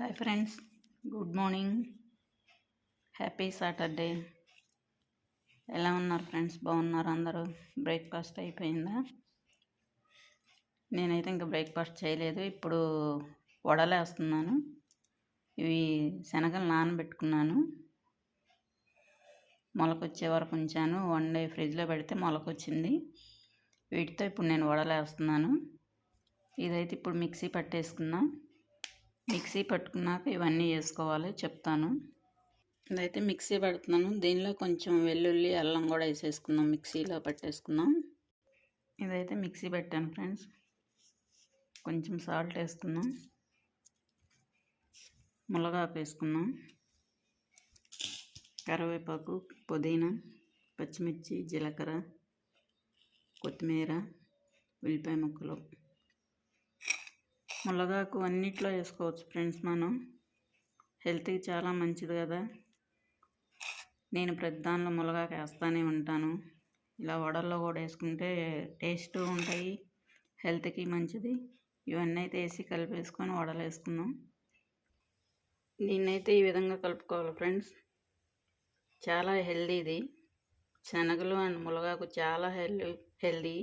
Hi friends good morning happy Saturday ఎలా ఉన్నారు friends బాగున్నారు అందరూ? బ్రేక్ఫాస్ట్ అయిపోయిందా? నేనైతే ఇంకా బ్రేక్ఫాస్ట్ చేయలేదు. ఇప్పుడు వడలేస్తున్నాను. ఇవి శనగలు నానబెట్టుకున్నాను. మొలకొచ్చే వరకు ఉంచాను. వన్ డే ఫ్రిడ్జ్లో పెడితే మొలకొచ్చింది. వీటితో ఇప్పుడు నేను వడలేస్తున్నాను. ఇదైతే ఇప్పుడు మిక్సీ పట్టేసుకున్నాను మిక్సీ పట్టుకున్నాక ఇవన్నీ వేసుకోవాలి చెప్తాను. ఇదైతే మిక్సీ పెడుతున్నాను. దీనిలో కొంచెం వెల్లుల్లి అల్లం కూడా వేసేసుకుందాం. మిక్సీలో పట్టేసుకుందాం. ఇదైతే మిక్సీ పెట్టాను ఫ్రెండ్స్. కొంచెం సాల్ట్ వేసుకుందాం. ములగాకు వేసుకుందాం. కరివేపాకు పుదీనా పచ్చిమిర్చి జీలకర్ర కొత్తిమీర ఉల్లిపాయ ముక్కలు. మునగాకు అన్నిట్లో వేసుకోవచ్చు ఫ్రెండ్స్ మనం. హెల్త్కి చాలా మంచిది కదా. నేను ప్రతి దానిలో మునగాకు వేస్తూనే ఉంటాను. ఇలా వడల్లో కూడా వేసుకుంటే టేస్ట్ ఉంటాయి హెల్త్కి మంచిది. ఇవన్నీ అయితే వేసి కలిపేసుకొని వడలు వేసుకుందాం. దీన్నైతే ఈ విధంగా కలుపుకోవాలి ఫ్రెండ్స్. చాలా హెల్దీది శనగలు అండ్ మునగాకు చాలా హెల్దీ హెల్దీ.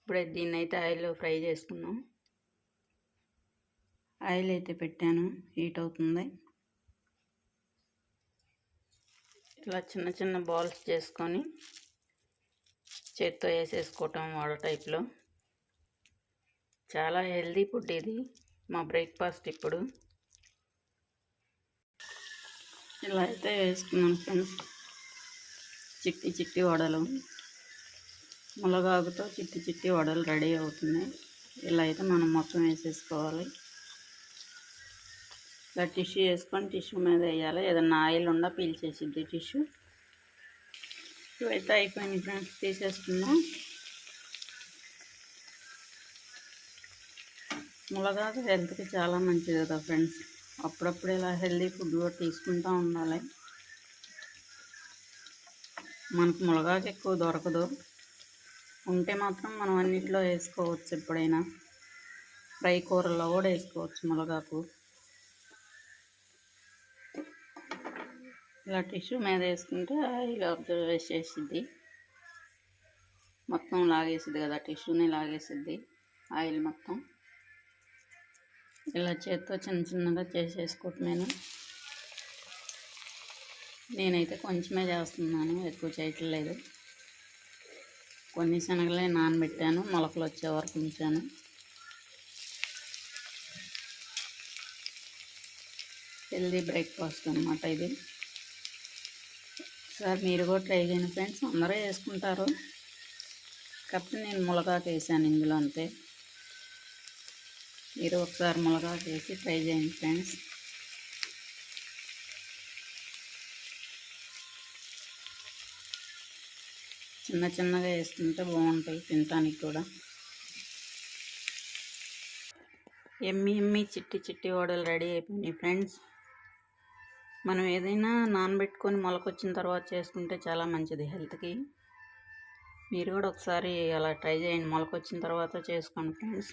ఇప్పుడు దీన్నైతే ఆయిల్లో ఫ్రై చేసుకుందాం. ఆయిల్ అయితే పెట్టాను హీట్ అవుతుంది. ఇలా చిన్న చిన్న బాల్స్ చేసుకొని చేత్తో వేసేసుకోవటం వాడ టైప్లో. చాలా హెల్దీ ఫుడ్ ఇది మా బ్రేక్ఫాస్ట్ ఇప్పుడు. ఇలా అయితే వేసుకున్నాను ఫ్రెండ్స్. చిట్టి చిట్టి వడలు ములగాకుతో చిట్టి చిట్టి వడలు రెడీ అవుతున్నాయి. ఇలా అయితే మనం మొత్తం వేసేసుకోవాలి. ఇలా టిష్యూ వేసుకొని టిష్యూ మీద వేయాలి. ఏదన్నా ఆయిల్ ఉండా పీల్చేసిద్ది టిష్యూ. ఇవైతే అయిపోయింది ఫ్రెండ్స్ తీసేస్తున్నాం ములగాకు హెల్త్కి చాలా మంచిది కదా ఫ్రెండ్స్. అప్పుడప్పుడు ఇలా హెల్దీ ఫుడ్ కూడా తీసుకుంటూ ఉండాలి. మనకు ములగాకు ఎక్కువ దొరకదు. ఉంటే మాత్రం మనం అన్నింటిలో వేసుకోవచ్చు ఎప్పుడైనా. ఫ్రై కూరల్లో కూడా వేసుకోవచ్చు ములగాకు. ఇలా టిష్యూ మీద వేసుకుంటే ఆయిల్ అబ్జర్వ్ వేసేసిద్ది మొత్తం లాగేసిద్ది కదా టిష్యూని లాగేసిద్ది ఆయిల్ మొత్తం. ఇలా చేత్తో చిన్న చిన్నగా చేసేసుకోవటమేను నేనైతే కొంచెమే చేస్తున్నాను ఎక్కువ చేయట్లేదు. కొన్ని శనగలే నానబెట్టాను మొలకలు వచ్చే వరకు ఉంచాను. హెల్దీ బ్రేక్ఫాస్ట్ అనమాట ఇది. ఒకసారి మీరు కూడా ట్రై చేయండి ఫ్రెండ్స్. అందరూ వేసుకుంటారు. కాబట్టి నేను ములగాకు వేసాను ఇందులో అంతే. మీరు ఒకసారి ములగాకు వేసి ట్రై చేయండి ఫ్రెండ్స్. చిన్న చిన్నగా వేసుకుంటే బాగుంటాయి తినటానికి కూడా. ఎమ్మి ఎమ్మి చిట్టి చిట్టి వడలు రెడీ అయిపోయినాయి ఫ్రెండ్స్. మనం ఏదైనా నానబెట్టుకొని మొలకొచ్చిన తర్వాత చేసుకుంటే చాలా మంచిది హెల్త్కి. మీరు కూడా ఒకసారి అలా ట్రై చేయండి మొలకొచ్చిన తర్వాత చేసుకోండి ఫ్రెండ్స్.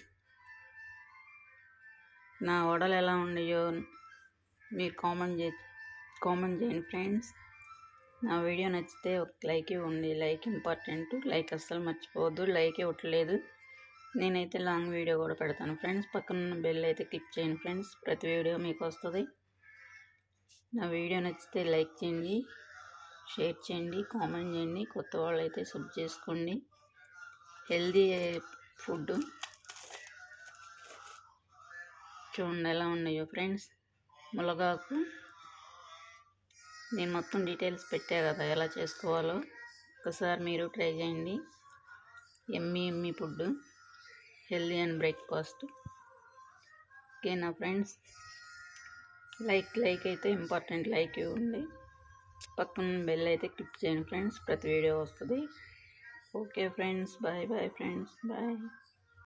నా వడలు ఎలా ఉన్నాయో మీరు కామెంట్ చే కామెంట్ చేయండి ఫ్రెండ్స్. నా వీడియో నచ్చితే ఒక లైక్ ఇవ్వండి. లైక్ ఇంపార్టెంట్ లైక్ అస్సలు మర్చిపోవద్దు. లైక్ ఇవ్వట్లేదు. నేనైతే లాంగ్ వీడియో కూడా పెడతాను ఫ్రెండ్స్. పక్కన బెల్ అయితే క్లిక్ చేయండి ఫ్రెండ్స్. ప్రతి వీడియో మీకు వస్తుంది. నా వీడియో నచ్చితే లైక్ చేయండి షేర్ చేయండి కామెంట్ చేయండి కొత్త వాళ్ళు అయితే సబ్ చేసుకోండి. హెల్దీ ఫుడ్ చూడండి ఎలా ఉన్నాయో ఫ్రెండ్స్. ములగాకు. నేను మొత్తం డీటెయిల్స్ పెట్టా కదా ఎలా చేసుకోవాలో. ఒకసారి మీరు ట్రై చేయండి. ఎమ్మి ఎమ్మి ఫుడ్ హెల్దీ అండ్ బ్రేక్ఫాస్ట్. ఓకేనా ఫ్రెండ్స్? లైక్ లైక్ అయితే ఇంపార్టెంట్ లైక్ ఇవ్వండి. పక్కన బెల్ అయితే క్లిక్ చేయండి ఫ్రెండ్స్. ప్రతి వీడియో వస్తుంది. Okay friends bye bye friends bye